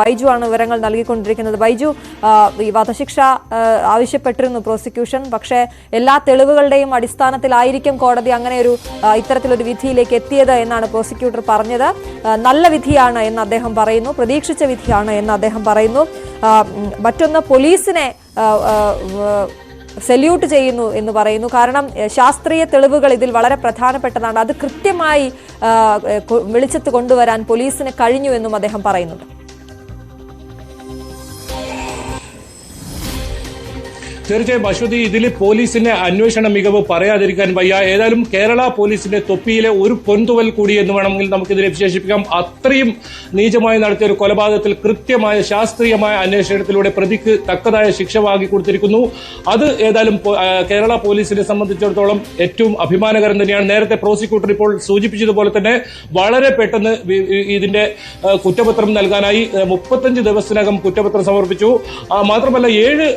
ബൈജു ആണ് വിവരങ്ങൾ നൽകിക്കൊണ്ടിരിക്കുന്നത്. ബൈജു ഈ വധശിക്ഷ ആവശ്യപ്പെട്ടിരുന്നു പ്രോസിക്യൂഷൻ. പക്ഷേ എല്ലാ തെളിവുകളുടെയും അടിസ്ഥാനത്തിലായിരിക്കും കോടതി അങ്ങനെ ഒരു ഇത്തരത്തിലൊരു വിധിയിലേക്ക് എത്തിയത് എന്നാണ് പ്രോസിക്യൂട്ടർ പറഞ്ഞത്. നല്ല വിധിയാണ് എന്ന് അദ്ദേഹം പറയുന്നു. പ്രതീക്ഷിച്ച വിധിയാണ് എന്ന് അദ്ദേഹം പറയുന്നു. മറ്റൊന്ന് പോലീസിനെ സല്യൂട്ട് ചെയ്യുന്നു എന്ന് പറയുന്നു. കാരണം ശാസ്ത്രീയ തെളിവുകൾ ഇതിൽ വളരെ പ്രധാനപ്പെട്ടതാണ്. അത് കൃത്യമായി വെളിച്ചത്ത് കൊണ്ടുവരാൻ പോലീസിന് കഴിഞ്ഞു എന്നും അദ്ദേഹം പറയുന്നുണ്ട്. തീർച്ചയായും അശ്വതി ഇതിൽ പോലീസിന്റെ അന്വേഷണ മികവ് പറയാതിരിക്കാൻ വയ്യ. ഏതായാലും കേരള പോലീസിന്റെ തൊപ്പിയിലെ ഒരു പൊന്തുവൽ കൂടി എന്ന് വേണമെങ്കിൽ നമുക്കിതിനെ വിശേഷിപ്പിക്കാം. അത്രയും നീചമായി നടത്തിയ ഒരു കൊലപാതകത്തിൽ കൃത്യമായ ശാസ്ത്രീയമായ അന്വേഷണത്തിലൂടെ പ്രതിക്ക് തക്കതായ ശിക്ഷ വാങ്ങിക്കൊടുത്തിരിക്കുന്നു അത് ഏതായാലും കേരള പോലീസിനെ സംബന്ധിച്ചിടത്തോളം ഏറ്റവും അഭിമാനകരം തന്നെയാണ്. നേരത്തെ പ്രോസിക്യൂട്ടർ ഇപ്പോൾ സൂചിപ്പിച്ചതുപോലെ തന്നെ വളരെ പെട്ടെന്ന് ഇതിന്റെ കുറ്റപത്രം നൽകാനായി മുപ്പത്തഞ്ച് ദിവസത്തിനകം കുറ്റപത്രം സമർപ്പിച്ചു. മാത്രമല്ല ഏഴ്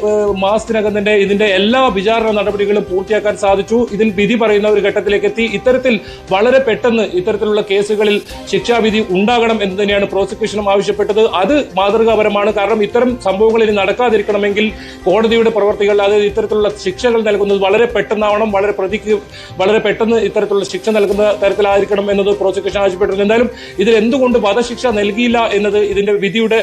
മാസത്തിനകം തന്നെ ഇതിന്റെ എല്ലാ വിചാരണ നടപടികളും പൂർത്തിയാക്കാൻ സാധിച്ചു. ഇതിൽ വിധി പറയുന്ന ഒരു ഘട്ടത്തിലേക്ക് എത്തി ഇത്തരത്തിൽ വളരെ പെട്ടെന്ന് ഇത്തരത്തിലുള്ള കേസുകളിൽ ശിക്ഷാവിധി ഉണ്ടാകണം എന്ന് തന്നെയാണ് പ്രോസിക്യൂഷനും ആവശ്യപ്പെട്ടത്. അത് മാതൃകാപരമാണ്. കാരണം ഇത്തരം സംഭവങ്ങൾ ഇനി നടക്കാതിരിക്കണമെങ്കിൽ കോടതിയുടെ പ്രവർത്തികൾ അതായത് ഇത്തരത്തിലുള്ള ശിക്ഷകൾ നൽകുന്നത് വളരെ പെട്ടെന്നാവണം. വളരെ പ്രതിക്ക് വളരെ പെട്ടെന്ന് ഇത്തരത്തിലുള്ള ശിക്ഷ നൽകുന്ന തരത്തിലായിരിക്കണം എന്നത് പ്രോസിക്യൂഷൻ ആവശ്യപ്പെട്ടിരുന്നു എന്തായാലും ഇതിൽ എന്തുകൊണ്ട് വധശിക്ഷ നൽകിയില്ല എന്നത് ഇതിന്റെ വിധിയുടെ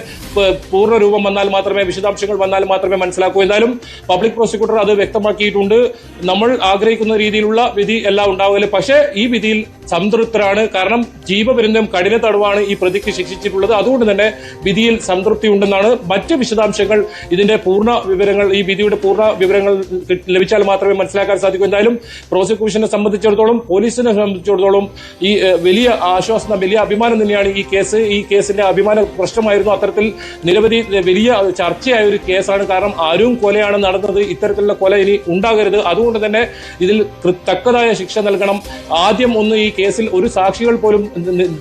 പൂർണ രൂപം വന്നാൽ മാത്രമേ വിശദാംശങ്ങൾ വന്നാൽ മാത്രമേ മനസ്സിലാക്കൂ. എന്തായാലും പബ്ലിക് പ്രോസിക്യൂട്ടർ അത് വ്യക്തമാക്കിയിട്ടുണ്ട്. നമ്മൾ ആഗ്രഹിക്കുന്ന രീതിയിലുള്ള വിധി എല്ലാം ഉണ്ടാവില്ല പക്ഷേ ഈ വിധിയിൽ സംതൃപ്തരാണ്. കാരണം ജീവപര്യന്തം കഠിന തടവാണ് ഈ പ്രതിക്ക് ശിക്ഷിച്ചിട്ടുള്ളത്. അതുകൊണ്ട് തന്നെ വിധിയിൽ സംതൃപ്തി ഉണ്ടെന്നാണ് മറ്റ് വിശദാംശങ്ങൾ. ഇതിന്റെ പൂർണ വിവരങ്ങൾ ഈ വിധിയുടെ പൂർണ വിവരങ്ങൾ ലഭിച്ചാൽ മാത്രമേ മനസ്സിലാക്കാൻ സാധിക്കൂ. എന്തായാലും പ്രോസിക്യൂഷനെ സംബന്ധിച്ചിടത്തോളം പോലീസിനെ സംബന്ധിച്ചിടത്തോളം ഈ വലിയ ആശ്വാസം വലിയ അഭിമാനം തന്നെയാണ് ഈ കേസ്. ഈ കേസിന്റെ അഭിമാന പ്രശ്നമായിരുന്നു അത്തരത്തിൽ നിരവധി വലിയ ചർച്ചയായ ഒരു കേസാണ്. കാരണം ആരും കൊലയാണ് നടന്നത്. ഇത്തരത്തിലുള്ള കൊല ഇനി ഉണ്ടാകരുത്. അതുകൊണ്ട് തന്നെ ഇതിൽ തക്കതായ ശിക്ഷ നൽകണം. ആദ്യം ഒന്ന് ഈ കേസിൽ ഒരു സാക്ഷികൾ പോലും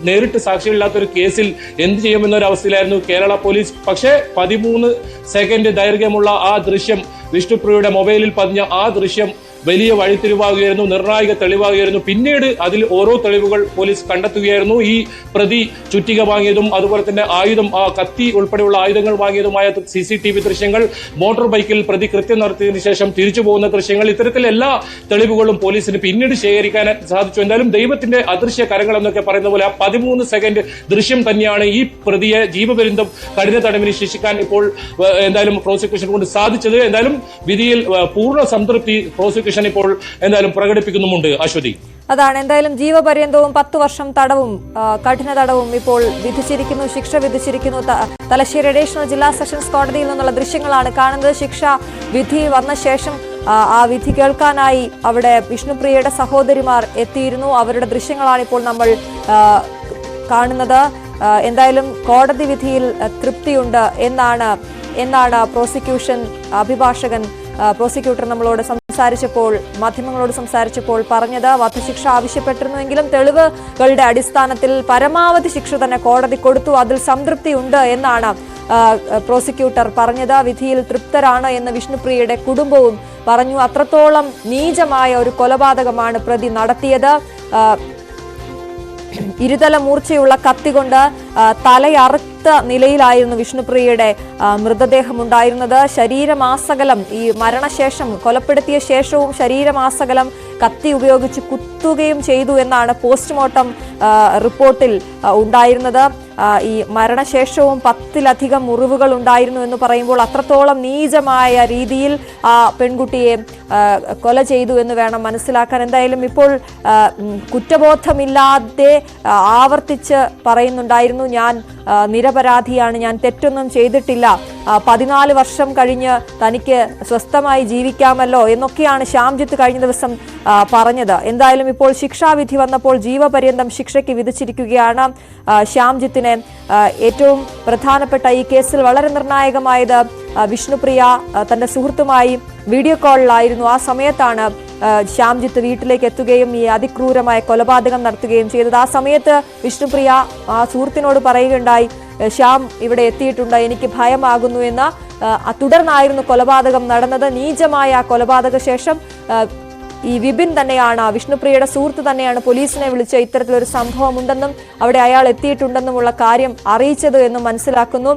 നേരിട്ട് സാക്ഷികളില്ലാത്ത ഒരു കേസിൽ എന്ത് ചെയ്യുമെന്നൊരു അവസ്ഥയിലായിരുന്നു കേരള പോലീസ്. പക്ഷേ പതിമൂന്ന് സെക്കൻഡ് ദൈർഘ്യമുള്ള ആ ദൃശ്യം വിഷ്ണുപ്രിയയുടെ മൊബൈലിൽ പതിഞ്ഞ ആ ദൃശ്യം വലിയ വഴിത്തിരിവാകുകയായിരുന്നു നിർണായക തെളിവാകുകയായിരുന്നു. പിന്നീട് അതിൽ ഓരോ തെളിവുകൾ പോലീസ് കണ്ടെത്തുകയായിരുന്നു. ഈ പ്രതി ചുറ്റിക വാങ്ങിയതും അതുപോലെ തന്നെ ആയുധം കത്തി ഉൾപ്പെടെയുള്ള ആയുധങ്ങൾ വാങ്ങിയതുമായ സി സി ടി വി ദൃശ്യങ്ങൾ മോട്ടോർ ബൈക്കിൽ പ്രതി കൃത്യം നടത്തിയതിനു ശേഷം തിരിച്ചു പോകുന്ന ദൃശ്യങ്ങൾ ഇത്തരത്തിൽ എല്ലാ തെളിവുകളും പോലീസിന് പിന്നീട് ശേഖരിക്കാൻ സാധിച്ചു. എന്തായാലും ദൈവത്തിന്റെ അദൃശ്യ കരങ്ങൾ എന്നൊക്കെ പറയുന്ന പോലെ ആ പതിമൂന്ന് സെക്കൻഡ് ദൃശ്യം തന്നെയാണ് ഈ പ്രതിയെ ജീവപര്യന്തം കഠിന തടവിന് ശിക്ഷിക്കാൻ ഇപ്പോൾ എന്തായാലും പ്രോസിക്യൂഷൻ കൊണ്ട് സാധിച്ചത്. എന്തായാലും വിധിയിൽ പൂർണ സംതൃപ്തി പ്രോസിക്യൂഷൻ ഇപ്പോൾ എന്തായാലും പ്രകടിപ്പിക്കുന്നുമുണ്ട്. അശ്വതി. അതാണ്. എന്തായാലും ജീവപര്യന്തവും പത്തു വർഷം തടവും കഠിന തടവും ഇപ്പോൾ വിധിച്ചിരിക്കുന്നു ശിക്ഷ വിധിച്ചിരിക്കുന്നു. തലശ്ശേരി അഡീഷണൽ ജില്ലാ സെഷൻസ് കോടതിയിൽ നിന്നുള്ള ദൃശ്യങ്ങളാണ് കാണുന്നത്. ശിക്ഷ വിധി വന്ന ശേഷം ആ, വിധി കേൾക്കാനായി അവിടെ വിഷ്ണുപ്രിയയുടെ സഹോദരിമാർ എത്തിയിരുന്നു. അവരുടെ ദൃശ്യങ്ങളാണ് ഇപ്പോൾ നമ്മൾ കാണുന്നത്. എന്തായാലും കോടതി വിധിയിൽ തൃപ്തിയുണ്ട് എന്നാണ് എന്നാണ് പ്രോസിക്യൂഷൻ അഭിഭാഷകൻ പ്രോസിക്യൂട്ടർ നമ്മളോട് സംസാരിച്ചപ്പോൾ മാധ്യമങ്ങളോട് സംസാരിച്ചപ്പോൾ പറഞ്ഞത്. വധശിക്ഷ ആവശ്യപ്പെട്ടിരുന്നുവെങ്കിലും തെളിവുകളുടെ അടിസ്ഥാനത്തിൽ പരമാവധി ശിക്ഷ തന്നെ കോടതി കൊടുത്തു. അതിൽ സംതൃപ്തി ഉണ്ട് എന്നാണ് പ്രോസിക്യൂട്ടർ പറഞ്ഞത്. വിധിയിൽ തൃപ്തരാണ് എന്ന് വിഷ്ണുപ്രിയയുടെ കുടുംബവും പറഞ്ഞു. അത്രത്തോളം നീചമായ ഒരു കൊലപാതകമാണ് പ്രതി നടത്തിയത്. ഇരുതല മൂർച്ചയുള്ള കത്തി കൊണ്ട് തലയറുത്ത നിലയിലായിരുന്നു വിഷ്ണുപ്രിയയുടെ മൃതദേഹം ഉണ്ടായിരുന്നത്. ശരീരമാസകലം ഈ മരണശേഷം കൊലപ്പെടുത്തിയ ശേഷവും ശരീരമാസകലം കത്തി ഉപയോഗിച്ച് കുത്തുകയും ചെയ്തു എന്നാണ് പോസ്റ്റ്മോർട്ടം റിപ്പോർട്ടിൽ ഉണ്ടായിരുന്നത്. ഈ മരണശേഷവും പത്തിലധികം മുറിവുകൾ ഉണ്ടായിരുന്നു എന്ന് പറയുമ്പോൾ അത്രത്തോളം നീചമായ രീതിയിൽ ആ പെൺകുട്ടിയെ കൊല ചെയ്തു എന്ന് വേണം മനസ്സിലാക്കാൻ. എന്തായാലും ഇപ്പോൾ കുറ്റബോധമില്ലാതെ ആവർത്തിച്ച് പറയുന്നുണ്ടായിരുന്നു. ഞാൻ നിരപരാധിയാണ്. ഞാൻ തെറ്റൊന്നും ചെയ്തിട്ടില്ല. പതിനാല് വർഷം കഴിഞ്ഞ് തനിക്ക് സ്വസ്ഥമായി ജീവിക്കാമല്ലോ എന്നൊക്കെയാണ് ശ്യാംജിത്ത് കഴിഞ്ഞ ദിവസം പറഞ്ഞത്. എന്തായാലും ഇപ്പോൾ ശിക്ഷാവിധി വന്നപ്പോൾ ജീവപര്യന്തം ശിക്ഷയ്ക്ക് വിധിച്ചിരിക്കുകയാണ് ശ്യാംജിത്തിനെ. ഏറ്റവും പ്രധാനപ്പെട്ട ഈ കേസിൽ വളരെ നിർണായകമായത് വിഷ്ണുപ്രിയ തന്റെ സുഹൃത്തുമായി വീഡിയോ കോളിലായിരുന്നു. ആ സമയത്താണ് ശ്യാംജിത്ത് വീട്ടിലേക്ക് എത്തുകയും ഈ അതിക്രൂരമായ കൊലപാതകം നടത്തുകയും ചെയ്തത്. ആ സമയത്ത് വിഷ്ണുപ്രിയ ആ സുഹൃത്തിനോട് പറയുകയുണ്ടായി "ഏ, ശ്യാം ഇവിടെ എത്തിയിട്ടുണ്ട് എനിക്ക് ഭയമാകുന്നു എന്ന് തുടർന്നായിരുന്നു കൊലപാതകം നടന്നത്. നീചമായ കൊലപാതക ശേഷം ഈ വിപിൻ തന്നെയാണ് വിഷ്ണുപ്രിയയുടെ സുഹൃത്ത് തന്നെയാണ് പോലീസിനെ വിളിച്ച് ഇത്തരത്തിലൊരു സംഭവമുണ്ടെന്നും അവിടെ അയാൾ എത്തിയിട്ടുണ്ടെന്നുമുള്ള കാര്യം അറിയിച്ചത് എന്നും മനസ്സിലാക്കുന്നു.